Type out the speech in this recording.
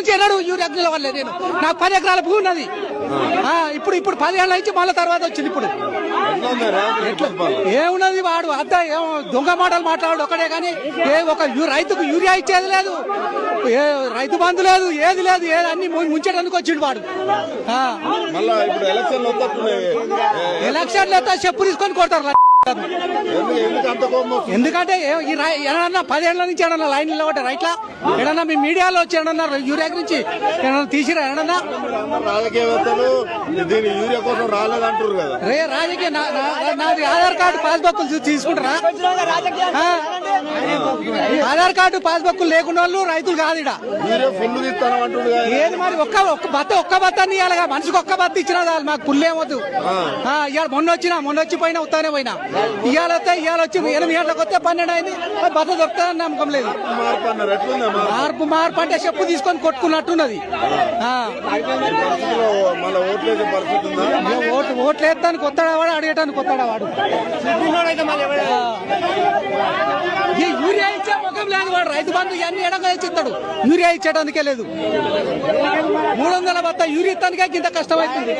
చేయనాడు urea నిలవలే నేను. నాకు పది ఎకరాల భూమి ఉన్నది. ఆ, ఇప్పుడు ఇప్పుడు పదిహేళ్ళ నుంచి మళ్ళీ తర్వాత వచ్చింది ఇప్పుడు? ఏమున్నది వాడు? అంతా ఏమో దొంగ మాటలు మాట్లాడు ఒకటే కానీ ఏ ఒక రైతుకు యూరియా ఇచ్చేది లేదు. ఏ రైతు బంధు లేదు ఏది లేదు ఏది అన్ని ముంచేటందుకు వచ్చిండు వాడు. ఆ, మళ్ళా ఇప్పుడు ఎలక్షన్లు అయితే చెప్పు తీసుకొని కొడతారు. ఎందుకంటే ఏడన్నా పదేళ్ళ నుంచి ఏడన్నా లైన్ నిలబడ్డారు రైట్లా? ఏడన్నా మీ మీడియాలో వచ్చి ఏడన్నా యూరియా గురించి ఏడన్నా తీసిరా? ఏడన్నా? రాజకీయవేత్తలు దీని యూరియా కోసం రాలేదంటారు కదా రే రాజకీయ నాది ఆధార్ కార్డు పాస్బుక్ తీసుకుంటారా? ఆధార్ కార్డు పాస్బుక్ లేకుండా వాళ్ళు రైతులు కాదు ఏది మరి ఒక్క ఒక్క బత్త ఒక్క బత్తాన్ని ఇవ్వాలిగా మనిషికి ఒక్క బత్త ఇచ్చినా చాలు మాకు పుల్లేమొద్దు ఆ, ఇవాళ మొన్న వచ్చినా మొన్న వచ్చి పోయినా ఉత్తానే పోయినా. ఇవాళ వస్తే ఇవాళ వచ్చి ఎనిమిది గంటలకు వస్తే పన్నెండు అయింది. బత్త దొరుకుతుందని నమ్మకం లేదు. మార్పు మార్పు అంటే చెప్పు తీసుకొని కొట్టుకున్నట్టున్నది. ఓట్లు ఓట్లు వేస్తానికి కొత్తాడా వాడు అడిగటానికి కొత్తాడా వాడు ఆ. ఈ యూరియా ఇచ్చే ముఖం లేదు వాడు రైతు బంధు ఇవన్నీ ఎడంగా ఇచ్చిస్తాడు యూరియా ఇచ్చేటందుకే లేదు. మూడు వందల బత్త యూరియా ఇస్తానికే ఇంత కష్టమవుతుంది